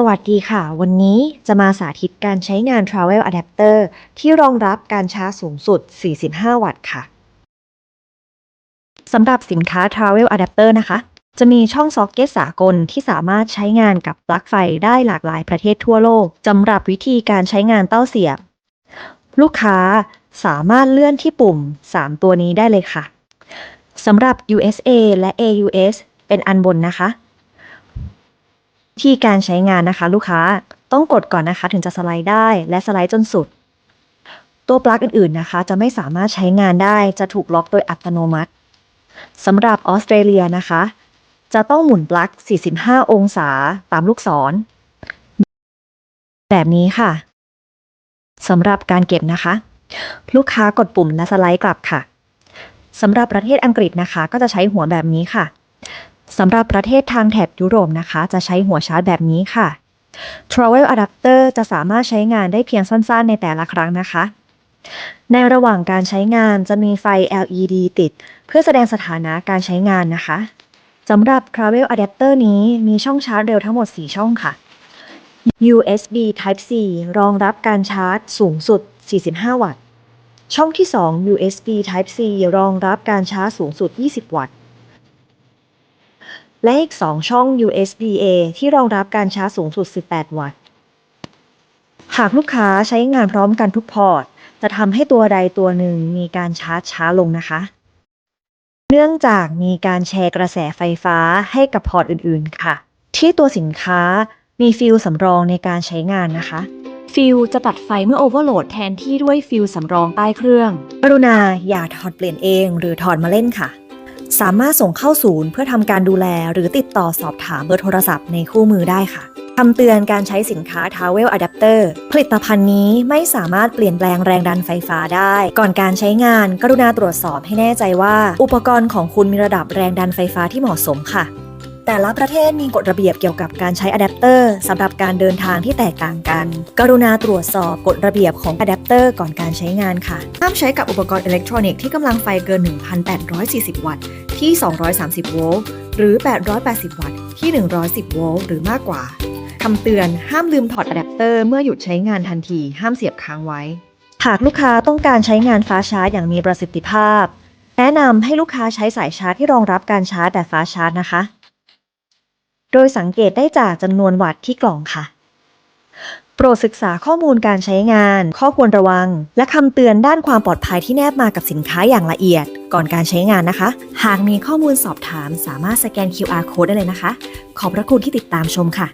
สวัสดีค่ะ วันนี้จะมาสาธิตการใช้งาน Travel Adapter ที่รองรับการชาร์จสูงสุด 45 วัตต์ค่ะ สำหรับสินค้า Travel Adapter นะคะ จะมีช่องซ็อกเก็ตสากลที่สามารถใช้งานกับปลั๊กไฟได้หลากหลายประเทศทั่วโลกสำหรับวิธีการใช้งานเต้าเสียบ ลูกค้าสามารถเลื่อนที่ปุ่ม 3 ตัวนี้ได้เลยค่ะสำหรับ USA และ AUS เป็นอันบนนะคะ ที่การใช้งานนะคะลูกค้าต้องกดก่อนนะคะถึงจะสไลด์ได้และสไลด์จนสุด ตัวปลั๊กอื่นๆนะคะ จะไม่สามารถใช้งานได้จะถูกล็อกโดยอัตโนมัติสำหรับออสเตรเลียนะคะ จะต้องหมุนปลั๊ก 45 องศาตามลูกศร แบบนี้ค่ะสำหรับการเก็บนะคะ ลูกค้ากดปุ่มและสไลด์กลับค่ะสำหรับประเทศอังกฤษนะคะ ก็จะใช้หัวแบบนี้ค่ะ สำหรับประเทศทางแถบยุโรปนะคะ จะใช้หัวชาร์จแบบนี้ค่ะ Travel Adapter จะสามารถใช้งานได้เพียงสั้นๆ ในแต่ละครั้งนะคะ ในระหว่างการใช้งานจะมีไฟ LED ติด เพื่อแสดงสถานะการใช้งานนะคะสำหรับ Travel Adapter นี้มีช่องชาร์จเร็วทั้งหมด 4 ช่องค่ะ USB Type C รองรับการชาร์จสูงสุด 45 วัตต์ ช่องที่ 2 USB Type C รองรับการชาร์จสูงสุด 20 วัตต์ และอีก 2 ช่อง USB-A ที่รองรับการชาร์จสูงสุด 18 วัตต์ หากลูกค้าใช้งานพร้อมกันทุกพอร์ต จะทำให้ตัวใดตัวหนึ่งมีการชาร์จช้าลงนะคะ เนื่องจากมีการแชร์กระแสไฟฟ้าให้กับพอร์ตอื่นๆ ค่ะ ที่ตัวสินค้ามีฟิลสำรองในการใช้งานนะคะ ฟิลจะตัดไฟเมื่อโอเวอร์โหลดแทนที่ด้วยฟิลสำรองใต้เครื่องกรุณาอย่าถอดเปลี่ยนเอง หรือถอดมาเล่นค่ะ สามารถส่งเข้าศูนย์เพื่อทำการดูแลหรือติดต่อสอบถามเบอร์โทรศัพท์ในคู่มือได้ค่ะคำเตือนการใช้สินค้า Towel Adapter ผลิตภัณฑ์นี้ไม่สามารถเปลี่ยนแปลงแรงดันไฟฟ้าได้ ก่อนการใช้งานกรุณาตรวจสอบให้แน่ใจว่า อุปกรณ์ของคุณมีระดับแรงดันไฟฟ้าที่เหมาะสมค่ะ แต่ละประเทศมีกฎระเบียบเกี่ยวกับการใช้อะแดปเตอร์สำหรับการเดินทางที่แตกต่างกัน กรุณาตรวจสอบกฎระเบียบของอะแดปเตอร์ก่อนการใช้งานค่ะ ห้ามใช้กับอุปกรณ์อิเล็กทรอนิกส์ที่กำลังไฟเกิน 1,840 วัตต์ที่ 230 โวลต์ หรือ 880 วัตต์ที่ 110 โวลต์หรือมากกว่า คำเตือนห้ามลืมถอดอะแดปเตอร์เมื่อหยุดใช้งานทันที ห้ามเสียบค้างไว้ หากลูกค้าต้องการใช้งานฟ้าชาร์จอย่างมีประสิทธิภาพ แนะนำให้ลูกค้าใช้สายชาร์จที่รองรับการชาร์จแบบฟ้าชาร์จนะคะ โดยสังเกตได้จากจำนวนวัตต์ที่กล่องค่ะ โปรดศึกษาข้อมูลการใช้งาน ข้อควรระวัง และคำเตือนด้านความปลอดภัยที่แนบมากับสินค้าอย่างละเอียด ก่อนการใช้งานนะคะ หากมีข้อมูลสอบถาม สามารถสแกน QR code ได้เลยนะคะ ขอบพระคุณที่ติดตามชมค่ะ